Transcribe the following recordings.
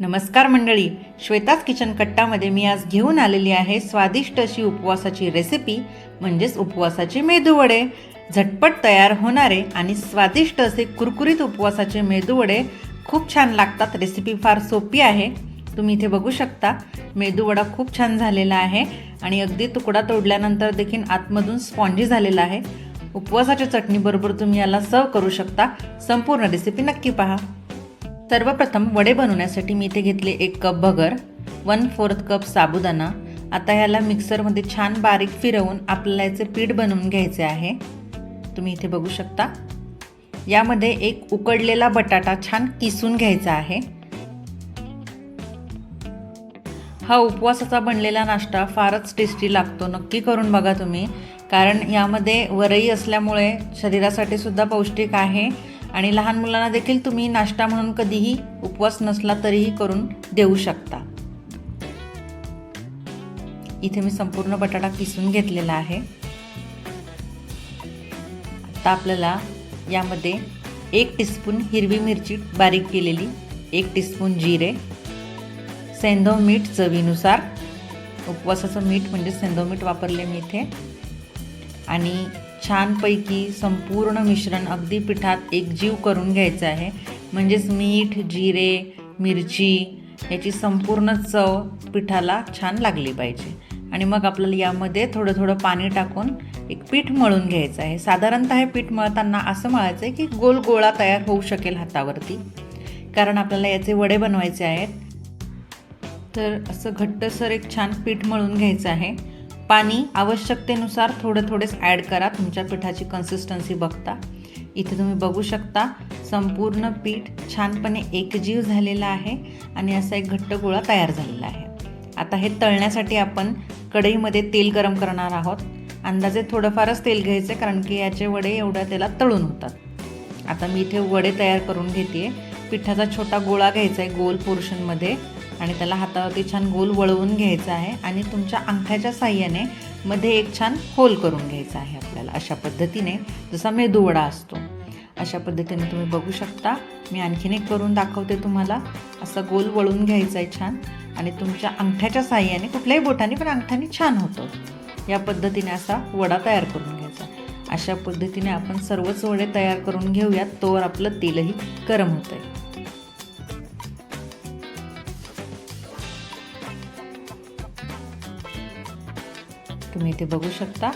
नमस्कार मंडळी. श्वेताच किचन कट्टामध्ये मी आज घेऊन आलेली आहे स्वादिष्ट अशी उपवासाची रेसिपी म्हणजेच उपवासाचे मेदूवडे झटपट तयार होणारे आणि स्वादिष्ट असे कुरकुरीत उपवासाचे मेदूवडे खूप छान लागतात. रेसिपी फार सोपी आहे. तुम्ही इथे बघू शकता मेदूवडा खूप छान झालेला आहे आणि अगदी तुकडा तोडल्यानंतर देखील आतमधून स्पॉन्जी झालेला आहे. उपवासाच्या चटणीबरोबर तुम्ही याला सर्व करू शकता. संपूर्ण रेसिपी नक्की पहा. सर्वप्रथम वडे बनवण्यासाठी मी इथे घेतले एक कप भगर वन फोर्थ कप साबुदाणा. आता ह्याला मिक्सरमध्ये छान बारीक फिरवून आपल्याला याचे पीठ बनवून घ्यायचे आहे. तुम्ही इथे बघू शकता. यामध्ये एक उकडलेला बटाटा छान किसून घ्यायचा आहे. हा उपवासाचा बनलेला नाश्ता फारच टेस्टी लागतो. नक्की करून बघा तुम्ही. कारण यामध्ये वरई असल्यामुळे शरीरासाठी सुद्धा पौष्टिक आहे. आणि लहान मुलांना देखील तुम्ही नाश्ता म्हणून कधीही उपवास नसला तरीही करून देऊ शकता. इथे मी संपूर्ण बटाटा किसून घेतलेला आहे. आता आपल्याला यामध्ये एक टीस्पून हिरवी मिरची बारीक केलेली एक टीस्पून जिरे सेंधव मीठ चवीनुसार. उपवासाचं मीठ म्हणजे सेंधव मीठ वापरले मी इथे. आणि छानपैकी संपूर्ण मिश्रण अगदी पिठात एकजीव करून घ्यायचं आहे. म्हणजेच मीठ जिरे मिरची याची संपूर्ण चव पिठाला छान लागली पाहिजे. आणि मग आपल्याला यामध्ये थोडं थोडं पाणी टाकून एक पीठ मळून घ्यायचं आहे. साधारणतः हे पीठ मळताना असं मळायचं आहे की गोल गोळा तयार होऊ शकेल हातावरती. कारण आपल्याला याचे वडे बनवायचे आहेत. तर असं घट्टसर एक छान पीठ मळून घ्यायचं आहे. पाणी आवश्यकतेनुसार थोडं थोडेच ॲड करा. तुमच्या पिठाची कन्सिस्टन्सी बघता. इथे तुम्ही बघू शकता संपूर्ण पीठ छानपणे एकजीव झालेला आहे आणि असा एक घट्ट गोळा तयार झालेला आहे. आता हे तळण्यासाठी आपण कढईमध्ये तेल गरम करणार आहोत. अंदाजे थोडंफारच तेल घ्यायचं कारण की याचे वडे एवढ्या तेलात तळून होतात. आता मी इथे वडे तयार करून घेते पिठाचा छोटा गोळा घ्यायचा आहे गोल पोर्शनमध्ये आणि त्याला हातावरती छान गोल वळवून घ्यायचा आहे आणि तुमच्या अंगठ्याच्या साह्याने मध्ये एक छान होल करून घ्यायचा आहे आपल्याला अशा पद्धतीने. जसा मेदूवडा असतो अशा पद्धतीने तुम्ही बघू शकता. मी आणखीन एक करून दाखवते तुम्हाला. असा गोल वळून घ्यायचा आहे छान. आणि तुमच्या अंगठ्याच्या साह्याने कुठल्याही बोटाने पण अंगठ्याने छान होतं. या पद्धतीने असा वडा तयार करून घ्यायचा अशा पद्धतीने आपण सर्वच वडे तयार करून घेऊयात. तोवर आपलं तेलही गरम होतं आहे तुम्ही इथे बघू शकता.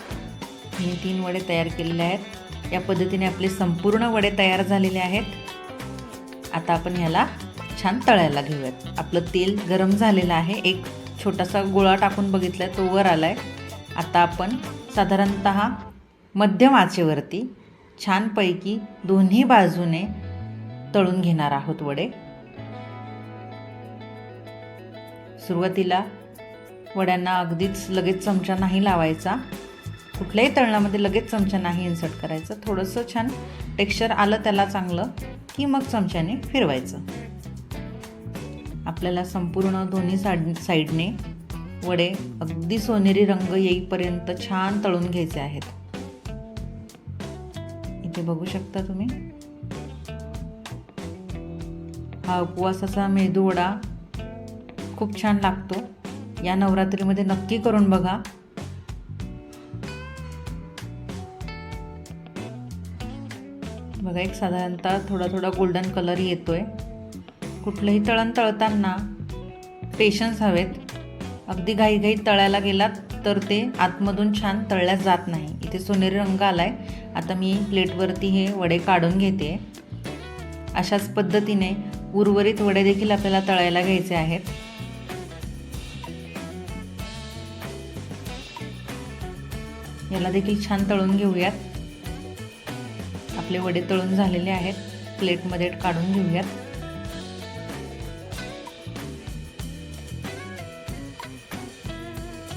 मी तीन वडे तयार केलेले आहेत. या पद्धतीने आपले संपूर्ण वडे तयार झालेले आहेत. आता आपण ह्याला छान तळायला घेऊयात. आपलं तेल गरम झालेलं आहे. एक छोटासा गोळा टाकून बघितला तो वर आला आहे आता आपण साधारणत मध्यम आचेवरती छानपैकी दोन्ही बाजूने तळून घेणार आहोत वडे. सुरुवातीला वड्यांना अगदीच लगेच चमचा नाही लावायचा. कुठल्याही तळणामध्ये लगेच चमचा नाही इन्सर्ट करायचं. थोडंसं छान टेक्स्चर आलं त्याला चांगलं की मग चमच्याने फिरवायचं. आपल्याला संपूर्ण दोन्ही साड साईडने वडे अगदी सोनेरी रंग येईपर्यंत छान तळून घ्यायचे आहेत. इथे बघू शकता तुम्ही. हा उपवासाचा मेदू वडा खूप छान लागतो. या नवरात्रीमध्ये नक्की करून बघा. बघा एक साधारणतः थोडा थोडा गोल्डन कलर येतोय. कुठलंही तळण तळताना पेशन्स हवेत. अगदी घाईघाई तळायला गेलात तर ते आतमधून छान तळल्या जात नाही. इथे सोनेरी रंग आलाय. आता मी प्लेटवरती हे वडे काढून घेते. अशाच पद्धतीने उर्वरित वडे देखील आपल्याला तळायला घ्यायचे आहेत. याला देखील छान तळून घेऊयात. आपले वडे तळून झालेले आहेत. प्लेटमध्ये काढून घेऊयात.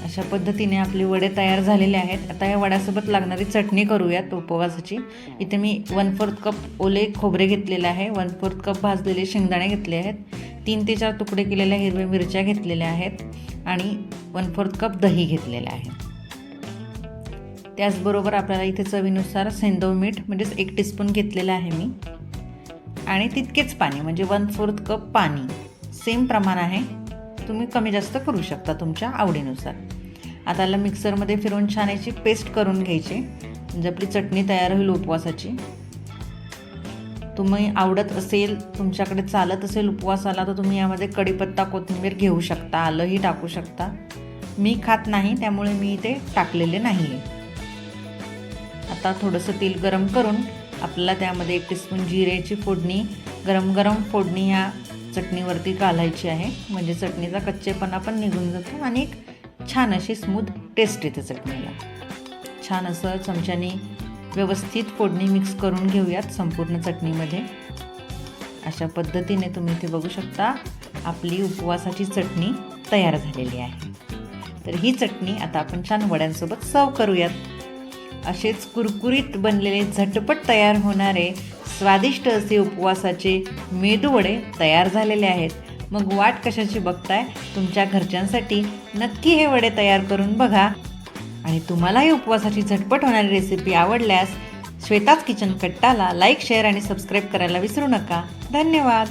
अशा पद्धतीने आपले वडे तयार झालेले आहेत. आता या वड्यासोबत लागणारी चटणी करूयात उपवासाची. इथे मी वन फोर्थ कप ओले खोबरे घेतलेले आहे. वन फोर्थ कप भाजलेले शेंगदाणे घेतले आहेत. तीन ते चार तुकडे केलेल्या हिरव्या मिरच्या घेतलेल्या आहेत. आणि वन फोर्थ कप दही घेतलेलं आहे. त्याचबरोबर आपल्याला इथे चवीनुसार सेंदव मीठ म्हणजेच एक टीस्पून घेतलेलं आहे मी. आणि तितकेच पाणी म्हणजे वन फोर्थ कप पाणी. सेम प्रमाण आहे. तुम्ही कमी जास्त करू शकता तुमच्या आवडीनुसार. आता याला मिक्सरमध्ये फिरवून छान याची पेस्ट करून घ्यायची. म्हणजे आपली चटणी तयार होईल उपवासाची. तुम्ही आवडत असेल तुमच्याकडे चालत असेल उपवासाला तर तुम्ही यामध्ये कढीपत्ता कोथिंबीर घेऊ शकता आलंही टाकू शकता. मी खात नाही त्यामुळे मी इथे टाकलेले नाही आहे आता थोडंसं तेल गरम करून आपल्याला त्यामध्ये एक टीस्पून जिरेची फोडणी गरम गरम फोडणी ह्या चटणीवरती घालायची आहे. म्हणजे चटणीचा कच्चेपणा पण निघून जातो आणि एक छान अशी स्मूथ टेस्ट येते चटणीला. छान असं चमच्याने व्यवस्थित फोडणी मिक्स करून घेऊयात संपूर्ण चटणीमध्ये. अशा पद्धतीने तुम्ही इथे बघू शकता आपली उपवासाची चटणी तयार झालेली आहे. तर ही चटणी आता आपण छान वड्यांसोबत सर्व करूयात. असेच कुरकुरीत बनलेले झटपट तयार होणारे स्वादिष्ट असे उपवासाचे मेदूवडे तयार झालेले आहेत. मग वाट कशाची बघताय? तुमच्या घरच्यांसाठी नक्की हे वडे तयार करून बघा. आणि तुम्हालाही उपवासाची झटपट होणारी रेसिपी आवडल्यास श्वेताच किचन कट्टाला लाईक शेअर आणि सबस्क्राईब करायला विसरू नका. धन्यवाद.